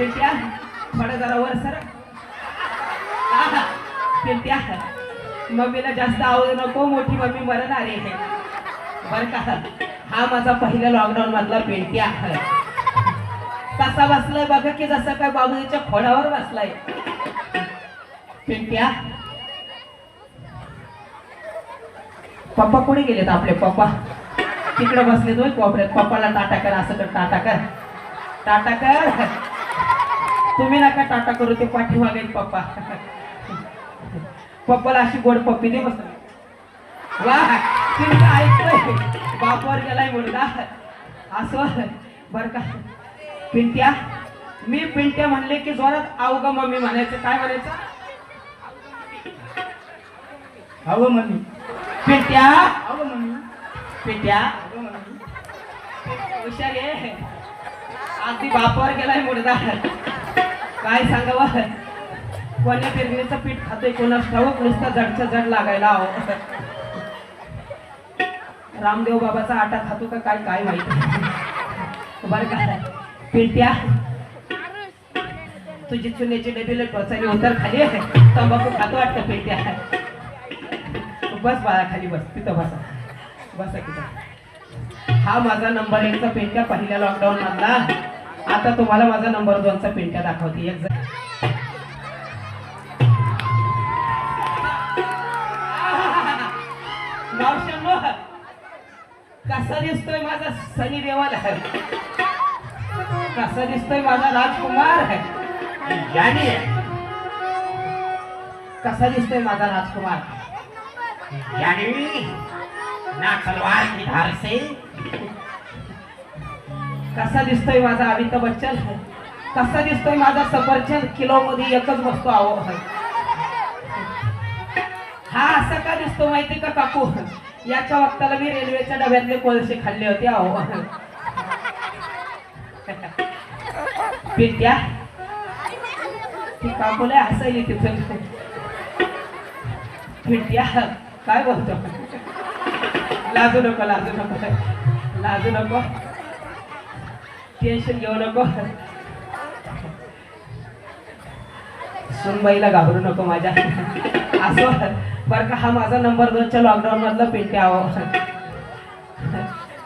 पिंट्या थोडा जरा वर सर. आहा, मम्मीला जास्त आवड नको मोठी मम्मी मरणार आहे बर का? हा माझा पहिला लॉकडाऊन मधला पेंट्या कसा बसलाय बघा की जसं काय बाबूजीच्या खोडावर बसलाय. पेंट्या. पप्पा कोणी गेलेत आपले? पप्पा. तिकडे बसले दोय कोपऱ्यात. पप्पाला टाटा कर असं कर टाटा कर. टाटा कर. तुम्ही नका टाटा करू ते पाठीमागे आहेत पप्पा. पप्पाला अशी गोड पप्पी दे मस्त वा तुम्ही बापावर गेलाय मुलगा. असं बर का. पिंट्या मी पिंट्या म्हणले की जोरात अवघा मम्मी म्हणायचं. काय म्हणायचं? हवं मम्मी. पिंट्या. हवं मम्मी. पिंट्या. हुशार आहे अगदी बापावर गेलाय मुलगा. काय सांगावं? कोण्या पेरणीचं पीठ खातोय कोणास ठाऊक नुसतं जडच्या जड लागायला हवं. रामदेव बाबाचा आटा खातो का काय काय माहिती? बरं का? पिंट्या तुझी चुन्याची डबीला टोचायला उतर खाली तंबाखू खातो वाटतं पिंट्या. बस बाळा खाली बस तिथं बसा. बसा तिथं. हा माझा नंबर एकचा पेंट्या पहिल्या लॉकडाऊन मधला. आता तुम्हाला माझा नंबर दोनचा पिंट्या दाखवते. एक जण कसा दिसतोय माझा सनी देवाल? कसा दिसतोय माझा राजकुमार? यानी कसा दिसतोय माझा राजकुमार? यानी ना तलवार की धार से कसा दिसतोय माझा अमिताभ बच्चन? कसा दिसतोय माझा सफरचंद? किलो मध्ये एकच बसतो आहो हा असा का दिसतो माहिती का काकू? याच्या वक्ताला मी रेल्वेच्या डब्यातले कोळसे खाल्ले होते आहो. पिंट्या ती काकूला हसायली तिथं पिंट्या काय बोलतो? लाजू नको लाजू नको. लाजू नको. टेन्शन घेऊ नको. सुनबाईला घाबरू नको माझ्या. असं बरं का हा माझा नंबर दोनच्या लॉकडाऊन मधला पेंटे आहो.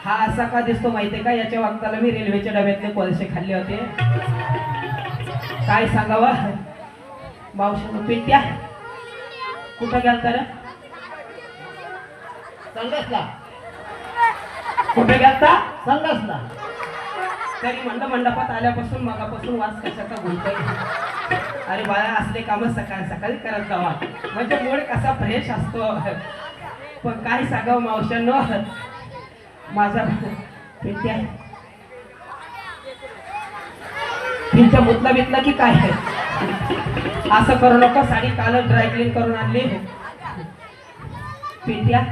हा असा का दिसतो माहितीये का? याच्या वक्ताला मी रेल्वेच्या डब्यातले कोळसे खाल्ले होते. काय सांगावं? मावशी पेंट्या. कुठं गेलता रे? संडासला. कुठे गेलता? संडासला. तरी मंड मंडपात आल्यापासून मगापासून वास कशाचा बोलतोय? अरे बाळा असले काम सकाळी सकाळी करत जावा. म्हणजे मूळ कसा फ्रेश असतो. पण काय सांगावं मावशांनो माझा पिंट्या पिंट्या मुतला बितला की काय? असं करू नको साडी काल ड्राय क्लीन करून आणली. पिंट्या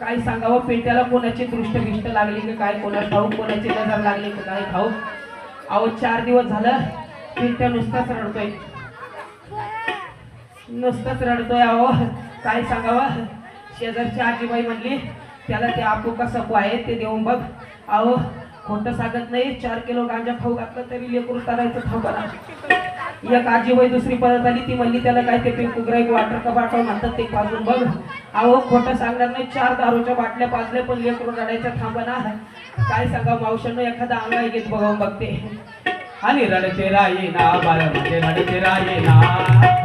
काय सांगावं? पेट्याला कोणाची दृष्ट गिष्ट लागली की काय? कोणा खाऊ कोणाची नजर लागली की काय? खाऊ अहो चार दिवस झालं पेट्या नुसताच रडतोय. नुसताच रडतोय अहो. काय सांगावं? शेजारची आजीबाई म्हणली त्याला ते आपू का सपू आहे ते देऊन बघ. अहो खोटं सांगत नाही. चार किलो गांजा खाऊ घातलं तरी लेकरू करायचं थांबा एक आजीबाई दुसरी परत आली ती म्हणली त्याला काय ते पिंकू ग्राईक वाटर का बाटव म्हणतात ते पाजून बघ. अहो खोटं सांगणार नाही चार दारूच्या बाटल्या पाजल्या पण लेकरू रडायचं थांबा ना. काय सांगा मावशांनो एखादा अंगा घेत बघावून बघते. आणि रडते राये ना बाळ म्हणजे रडते राये ना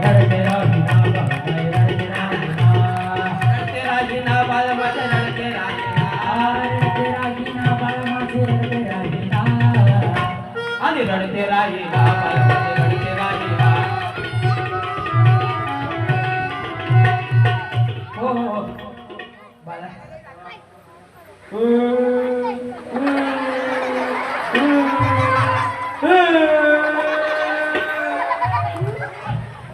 रडते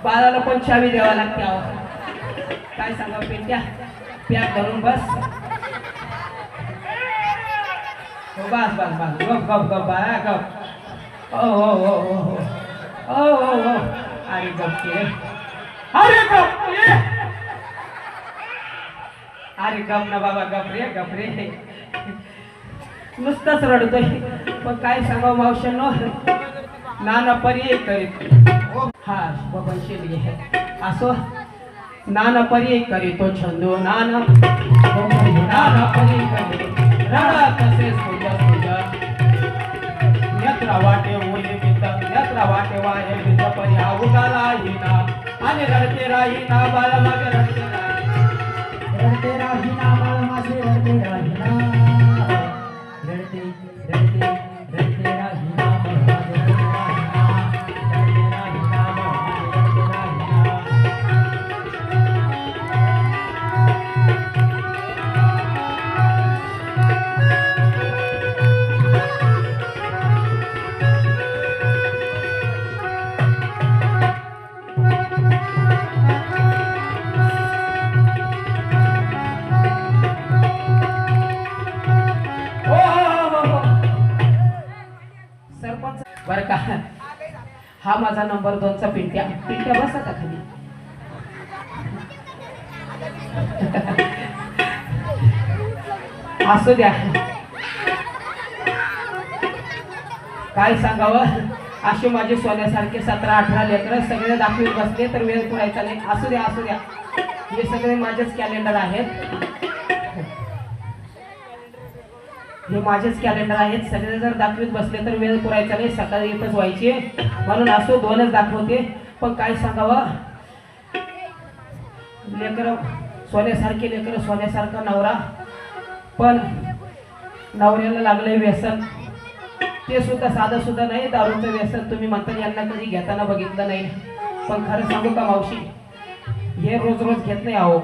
बाळाला पण चावी द्यावा लागते अहो काय सांगा पेट्या पॅक धरून बस हो बस बस बस गप गप गप बाळा गप ओ हो हो हो हो ओ हो हो अरे गप के अरे गप के अरे गप ना बाबा गप रे गप रे. नुसताच रडतोय. पण काय सांगा मावशांनो नाना पर्याय करीत हा बबन शेली आहे असो. नाना पर्याय करीतो छंदो. नाना. नाना पर्याय करीतो रडा तसेच पूजा पूजा नेत्रा वाटे ओले बिंद नेत्रा वाटे वाहे बिंद परी अवताला हिना आणि रडते राही ना बाला मग रडते राही रडते राही ना माझे रडते राही ना माझा नंबर दोनचा पिंट्या. पिंट्या बसा का खाली? असू द्या. काय सांगावं? असे माझे सोन्यासारखे सतरा अठरा लेकर सगळे दाखवीत बसले तर वेळ पुरायचा नाही. असू द्या असू द्या. हे सगळे माझेच कॅलेंडर आहेत. हे माझेच कॅलेंडर आहेत. सगळे जर दाखवीत बसले तर वेळ पुरायचा नाही. सकाळी एकच व्हायचे म्हणून असो दोनच दाखवते. पण काय सांगावं? लेकर सोन्यासारखे लेकर सोन्यासारखा नवरा. पण नवऱ्याला लागलंय व्यसन. ते सुद्धा साधं सुद्धा नाही. दारूचं व्यसन तुम्ही म्हणता यांना कधी घेताना बघितलं नाही. पण खरं सांगू का मावशी? हे रोज रोज घेत नाही आहो.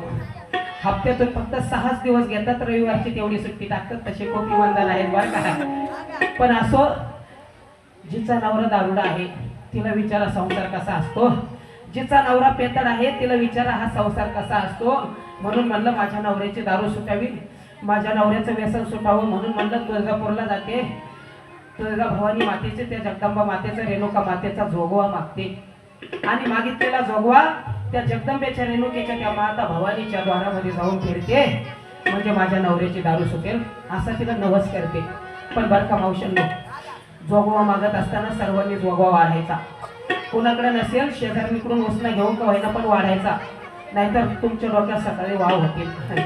हप्त्यातून फक्त सहाच दिवस घेतात रविवारची तेवढी सुट्टी टाकतात तसे खूप इमानदार आहेत बरं का. पण असो जिचा नवरा दारुडा आहे तिला विचारा संसार कसा असतो. जिचा नवरा पेतड आहे तिला विचारा हा संसार कसा असतो. म्हणून म्हणलं माझ्या नवऱ्याची दारू सुटावी. माझ्या नवऱ्याचं व्यसन सुटावं म्हणून म्हणलं तुळजापूरला जाते. तुळजा भवानी मातेचे त्या जगदंबा मातेचा रेणुका मातेचा जोगवा मागते. आणि मागितलेला जोगवा त्या जगदंबेच्या रेणुकेच्या त्या माता भवानीच्या द्वारामध्ये जाऊन फिरते. म्हणजे माझ्या नवऱ्याची दारू सुटेल असा तिला नवस करते. पण बर का मावशांनो जोगवा मागत असताना सर्वांनी जोगवा वाढायचा. कोणाकडे नसेल शेजारणीकडून उसना घेऊन का व्हायला पण वाढायचा. नाहीतर तुमच्या डोक्यात सकाळी वाव होतील.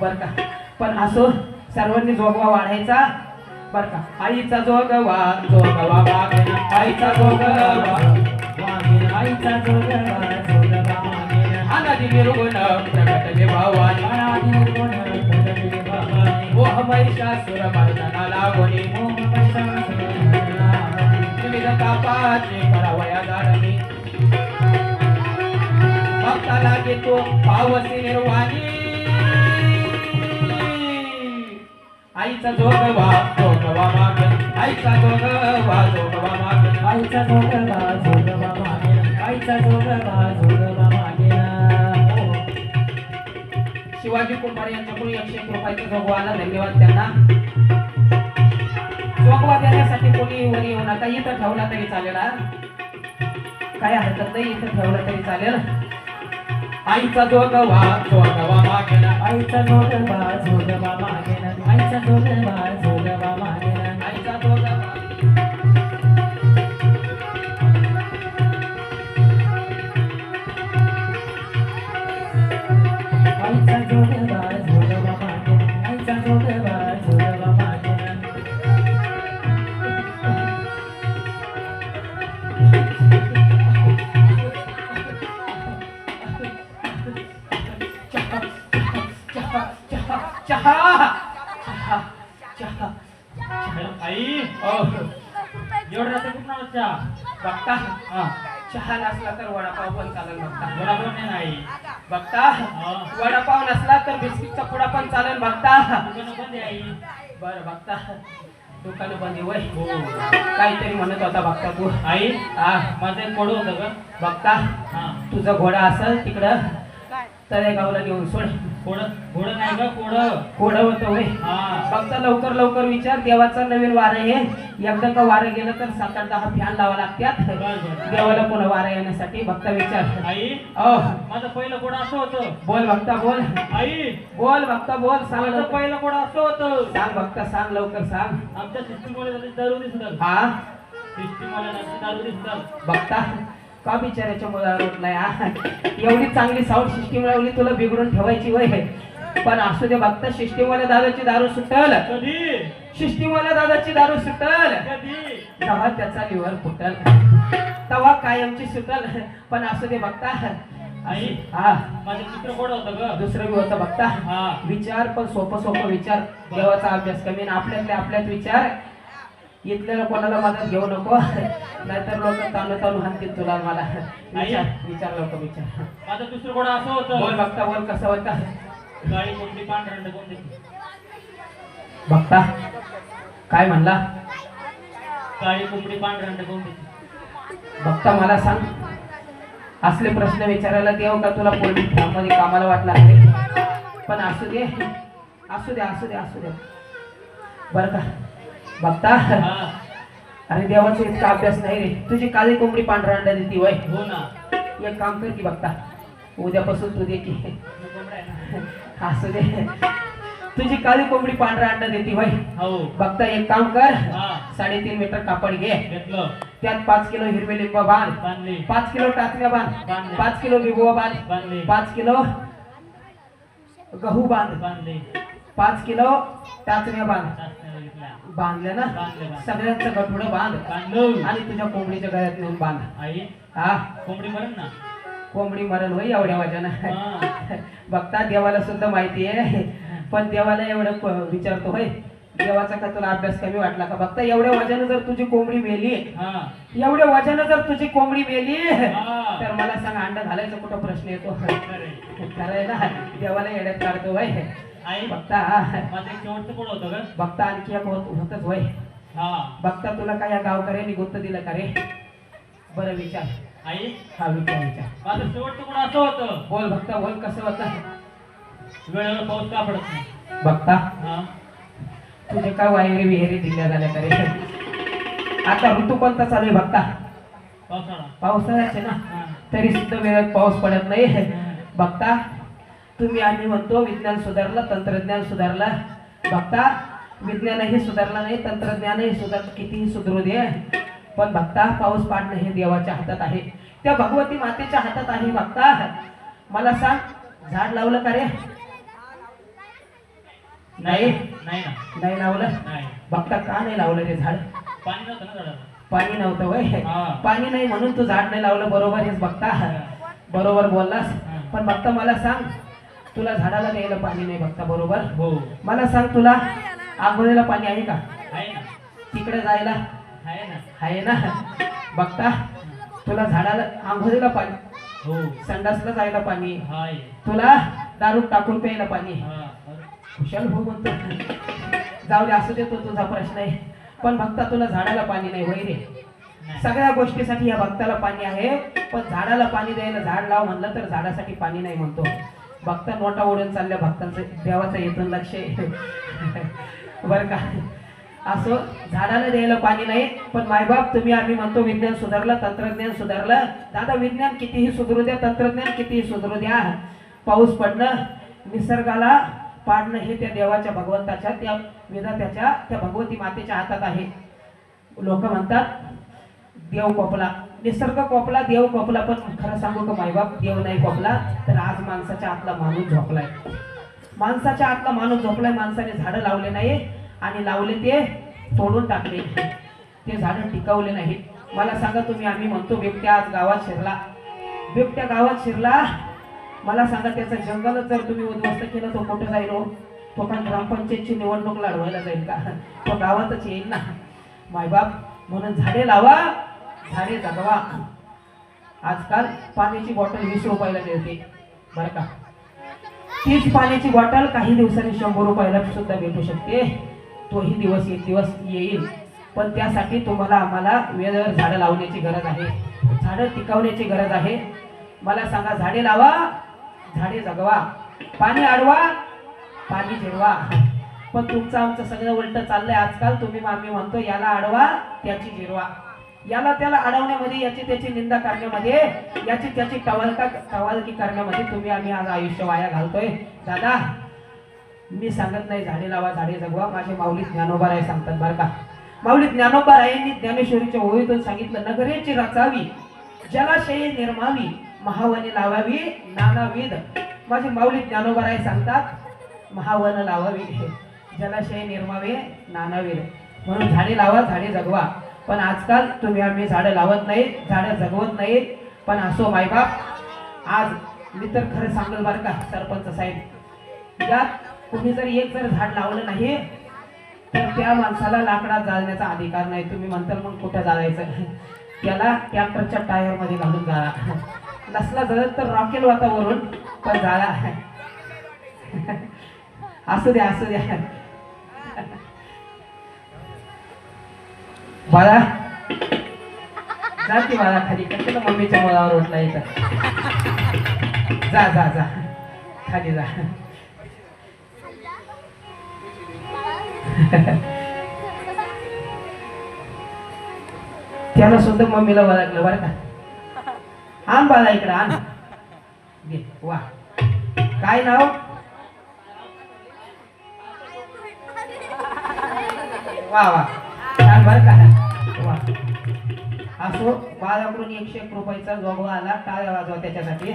बर का. पण असो सर्वांनी जोगवा वाढायचा. बर का. आईचा जोगवा जोगवा आईचा जोगवा. अनादि निर्गुण प्रकटले भावानी मोह महिषासुर मर्दना लागोनी विविध तापाचे करावया दारणी भक्ताला पावसी निर्वाणी आईचा जोगवा जोगवा माग. आईचा जोगवा जोगवा माग आईचा जोगवा जोगवा शिवाजी कुंभार यांच्याकडून एकशे एक रुपयाचा जोगवा आला. धन्यवाद त्यांना. जोगवा देण्यासाठी कोणी वरी येऊ नका. इथं ठेवला तरी चालेल काय हरकत नाही इथं ठेवलं तरी चालेल. आईचा जोगवा जोगवा मागेला. आईचा जोगवा जोगवा मागेन आईचा जोगवा आईचा जोगवा चहा नसला तर वडापाव पण चालेल बघता बरोबर नाही बघता? वडापाव नसला तर बिस्किटचा पुडा पण चालेल बघता दुकानं बंद आहे आई. बर बघता. दुकान बंद वय. हो. काहीतरी म्हणत होता बघता तू. आई हा. माझं एक कोड होतं का बघता. हा. तुझा घोडा असेल तिकडं. तळेगावला नेऊन सोड. कोडं कोडं नाही का कोडं कोड होतं होय. हा. फक्त लवकर लवकर विचार. देवाचं नवीन वारं आहे. एकदा का वारं गेलं तर सात आठ दहा फॅन लावा लागतात. बर देवाला पुन्हा वारं येण्यासाठी भक्त विचार. आई अहो माझं पहिलं कोडं असं होतं? बोल भक्ता बोल. आई बोल भक्ता बोल. सांग माझं लवकर. पहिलं कोडं असं होतं? सांग भक्ता सांग लवकर सांग. आमच्या सिस्टीमवाले दारू दिसतात हा? सिस्टीमवाले दारू दिसतात बघता का बिचाराच्या मुलाला हा? एवढी चांगली साऊंड सिस्टीम लावली तुला बिघडून ठेवायची वय पण असू दे बघता सिस्टीमवाल्या दादाची दारू सुटल. सिस्टीमवाल्या दादाची दारू सुटल. तेव्हा त्याचा लिव्हर फुटल. तेव्हा कायमची सुटल. पण असू दे बघता. आई हा. माझं चित्र कोडं होतं ग? दुसरं बी होतं बघता. हा. विचार पण सोपं सोपं विचार. देवाचा अभ्यास कमी आपल्यातले आपल्यात विचार. इथल्याला कोणाला मदत घेऊ नको. नाहीतर लोक ताणू ताणू हाणतील तुला मला. विचार विचार लोक विचार. माझं दुसरं कोडं असं बोल होतं बघता बोल कसं होता. गाडी कोणती पांढरंड कोणती? बघता. काय म्हणला? काळी कोंबडी पांढरंड बघता मला सांग. असले प्रश्न विचारायला देव का तुला? पोलीसमध्ये कामाला वाटला पण असू दे. असू दे असू दे असू दे. बर का. बघता. अरे देवाचा इतका अभ्यास नाही रे. तुझी काळी कोंबडी पांढरा अंडा देती वय हो ना. एक काम कर की बघता. उद्यापासून तू दे की. असू दे. तुझी काळी कोंबडी पांढरा अंडा देती वय हो. बघता एक काम कर. साडेतीन मीटर कापड घे. त्यात पाच किलो हिरवे लिंब बांध. पाच किलो टाचण्या बांध. पाच किलो बिबुवा बांध. पाच किलो गहू बांध. बांधली. पाच किलो टाचण्या बांध. बांधल्या ना? सगळ्यांचं गठुडं बांध. बांधलं. आणि तुझ्या कोंबडीच्या गळ्यात नेऊन बांध. आई हा. कोंबडी मरण ना? कोंबडी मरण होई एवढ्या वजन. बघता देवाला सुद्धा माहिती आहे. पण देवाला एवढं विचारतो होय. देवाचा का तुला अभ्यास कमी वाटला का? बघता एवढ्या वजन जर तुझी कोंबडी मेली एवढ्या वजन जर तुझी कोंबडी मेली. तर मला सांग अंडा घालायचा कुठं प्रश्न येतो? खरंय. खरंय ना? देवाला येड्यात काढतो वय आई. बघता माझं एक शेवटचं कोड होतं बघता आणखी एक होत होतच वय. हा. बघता तुला काय या गावकऱ्यांनी गुत्त दिलं का रे? बरं विचार. आई. हा विचार विचार. माझं शेवटचं कोड असं होतं? बोल बघता बोल कसं होतं? वेळेवर पाऊस का पडत नाही? बघता हा. तुझे काय वायरी विहिरी दिल्या झाल्या का रे? आता ऋतू कोणता चालू आहे बघता पावसाळा. पावसाळ्याचे ना. तरी सुद्धा वेळेत पाऊस पडत नाही. बघता तुम्ही आम्ही म्हणतो विज्ञान सुधारलं तंत्रज्ञान सुधारलं. बघता विज्ञानही सुधारलं नाही तंत्रज्ञानही सुधार कितीही सुधरू दे. पण बघता पाऊस पाडणं हे देवाच्या हातात आहे. त्या भगवती मातेच्या हातात आहे बघता. मला सांग झाड लावलं का रे? नाही? नाही लावलं? नाही. बघता का नाही लावलं रे झाड? पाणी नव्हतं पाणी नव्हतं वय. पाणी नाही म्हणून तू झाड नाही लावलं बरोबर हेच बघता. बरोबर बोललास. पण बघता मला सांग तुला झाडाला द्यायला पाणी नाही बघता बरोबर? हो. मला सांग तुला आंघोळीला पाणी आहे का? आहे ना. तिकडे जायला? आहे ना. आहे ना. बघता तुला झाडाला आंघोळीला पाणी हो. संडासला जायला पाणी हाय. तुला दारू टाकून प्यायला पाणी. खुशाल हो म्हणतो. जाऊ दे असू दे तो तुझा प्रश्न आहे. पण भक्ता तुला झाडाला पाणी नाही होय रे. सगळ्या गोष्टीसाठी या भक्ताला पाणी आहे पण झाडाला पाणी द्यायला झाड लाव म्हणलं तर झाडासाठी पाणी नाही म्हणतो. भक्त नोटा ओढून चालल्या भक्तांचं देवाचं येतून लक्ष. बरं का? असो झाडाला द्यायला पाणी नाही पण मायबाप तुम्ही आम्ही म्हणतो विज्ञान सुधारलं तंत्रज्ञान सुधारलं. दादा विज्ञान कितीही सुधारू द्या तंत्रज्ञान कितीही सुधारू द्या. पाऊस पडणं निसर्गाला पाडणं हे त्या देवाच्या भगवंताच्या त्या विधात्याच्या त्या भगवती मातेच्या हातात आहे. लोक म्हणतात देव कोपला. निसर्ग कोपला देव कोपला पण खरं सांगू का मायबाप देव नाही कोपला तर आज माणसाच्या आतला माणूस झोपलाय. माणसाच्या आतला माणूस झोपलाय माणसाने झाडं लावले नाही आणि लावले ते तोडून टाकले. ते झाडं टिकवले नाहीत. मला सांगा तुम्ही आम्ही म्हणतो बिबट्या आज गावात शिरला. बिबट्या गावात शिरला? मला सांगा त्याचं जंगलच जर तुम्ही उद्ध्वस्त केलं तो कुठं जाईल हो? तो पण ग्रामपंचायतची निवडणूक लढवायला जाईल का? तो गावातच येईल ना? मायबाप म्हणून झाडे लावा झाडे जगवा आजकाल पाण्याची बॉटल वीस रुपयाला मिळते. बरं का? तीच पाण्याची बॉटल काही दिवसांनी शंभर रुपयाला सुद्धा भेटू शकते. तोही दिवस एक दिवस येईल. पण त्यासाठी तुम्हाला आम्हाला वेळेवर झाडं लावण्याची गरज आहे. झाडं टिकवण्याची गरज आहे. मला सांगा झाडे लावा झाडे जगवा. पाणी अडवा पाणी जिरवा. पण तुमचं आमचं सगळं उलट चाललंय. आजकाल तुम्ही आम्ही म्हणतो याला अडवा त्याची जिरवा. याला त्याला अडवण्यामध्ये याची त्याची निंदा करण्यामध्ये याची त्याची टवालका टवालकी करण्यामध्ये तुम्ही आम्ही आज आयुष्य वाया घालतोय. दादा मी सांगत नाही झाडे लावा झाडे जगवा. माझे माऊली ज्ञानोबा राय सांगतात बरं का. माऊली ज्ञानोबा रायांनी ज्ञानेश्वरीच्या ओळीतून सांगितलं नगरेची रचावी जलाशये निर्मावी महावने लावावी नानाविध. माझे माऊली ज्ञानोबा राय सांगतात महावन लावावी. जलाशय निर्मावे नानाविध. म्हणून झाडे लावा झाडे जगवा. पण आजकाल तुम्ही आम्ही झाडं लावत नाही झाडं जगवत नाही. पण असो मायबाप आज मी तर खरं सांगल बरं का सरपंच साहेब. या तुम्ही जर एक जर झाड लावलं नाही तर त्या माणसाला लाकडात जाळण्याचा अधिकार नाही. तुम्ही म्हणताल मग कुठं जाळायचं? त्याला ट्रॅक्टरच्या टायरमध्ये घालून जाळा. नसला जळत तर रॉकेल वातावरून पण जाळा. असू द्या असू द्या. बाळा. जाती मला बाळा खाली. कशाला मम्मीच्या मुलावर उठला इथं? जा जा जा. खाली जा. त्याला सुद्धा मम्मीला ओळखलं बरं का? आण बाळा इकडं आण. घे वा. काय नाव? वा वा. छान बरं का? असो बाळाकडून एकशे एक रुपयाचा जोगवा आला टाळ्या वाजवा त्याच्यासाठी.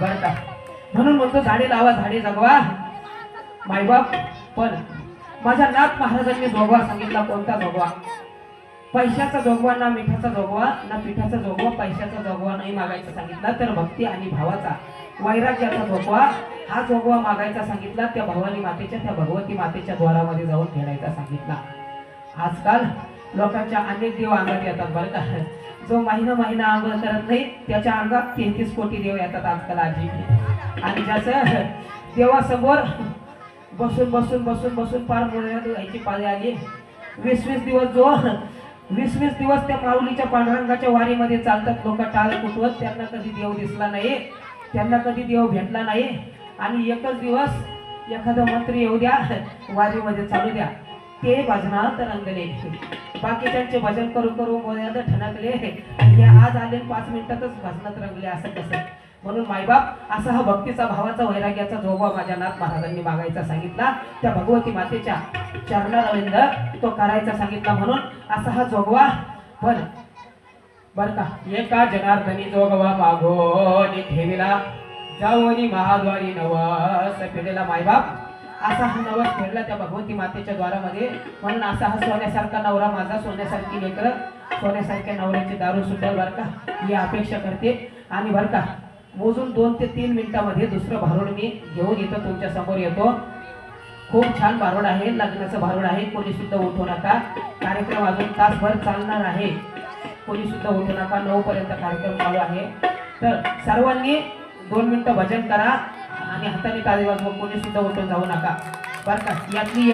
बर का. म्हणून म्हणतो झाडे लावा झाडे जगवा. मायबाप पण माझ्या नाथ महाराजांनी जोगवा सांगितला कोणता जोगवा? पैशाचा जोगवा ना मिठाचा जोगवा ना पिठाचा जोगवा पैशाचा जोगवा नाही मागायचा सांगितला तर भक्ती आणि भावाचा. वैराग्याचा जोगवा हा जोगवा मागायचा सांगितला त्या भवानी मातेच्या त्या भगवती मातेच्या द्वारामध्ये जाऊन फेडायचा सांगितला. आजकाल लोकांच्या अनेक देव अंगात येतात बरं का? जो महिना महिना अंग करत नाही त्याच्या अंगात तेहतीस कोटी देव येतात आजकाल आजी. आणि ज्याचं देवासमोर बसून बसून बसून बसून पार मुळ्यात यायची पाळी आली. वीस वीस दिवस जो वीस वीस दिवस त्या माऊलीच्या पांडुरंगाच्या वारीमध्ये चालतात लोक टाळ कुटवत त्यांना कधी देव दिसला नाही त्यांना कधी देव भेटला नाही. आणि एकच दिवस एखादा मंत्री येऊ द्या वारीमध्ये चालू द्या. ते भजनात रंगले. बाकीच्यांचे भजन करू करू मोद्यात ठणकले हे आज आले पाच मिनिटातच भजनात रंगले असं कसं म्हणून मायबाप असा हा भक्तीचा भावाचा वैराग्याचा जोबा माझ्या नाथ महाराजांनी मागायचा सांगितला. त्या भगवती मातेच्या चरणारविंद तो करायचा सांगितला म्हणून असा हा जोगवा. पण बर का एका जनार्दनी जोगवा मागोनी ठेविला. जाऊनी महाद्वारी नवस फेडलेला मायबाप असा हा नवस फेडला त्या भगवती मातेच्या द्वारामध्ये. म्हणून असा हा सोन्यासारखा नवरा माझा सोन्यासारखी लेकर सोन्यासारख्या नवऱ्याची दारू सुटेल बरं का ही अपेक्षा करते. आणि बरं का मोजून दोन ते तीन मिनिटामध्ये दुसरं भारूड मी घेऊन इथं तुमच्यासमोर येतो. खूप छान भारूड आहे लग्नाचं भारूड आहे कोणी सुद्धा उठू नका. कार्यक्रम अजून तासभर चालणार आहे. कोणी सुद्धा उठू नका नऊ पर्यंत कार्यक्रम चालू आहे. तर सर्वांनी दोन मिनिटं भजन करा. आणि हाताने टाळी वाजवा कोणी सुद्धा उठून जाऊ नका. बरं का? यातली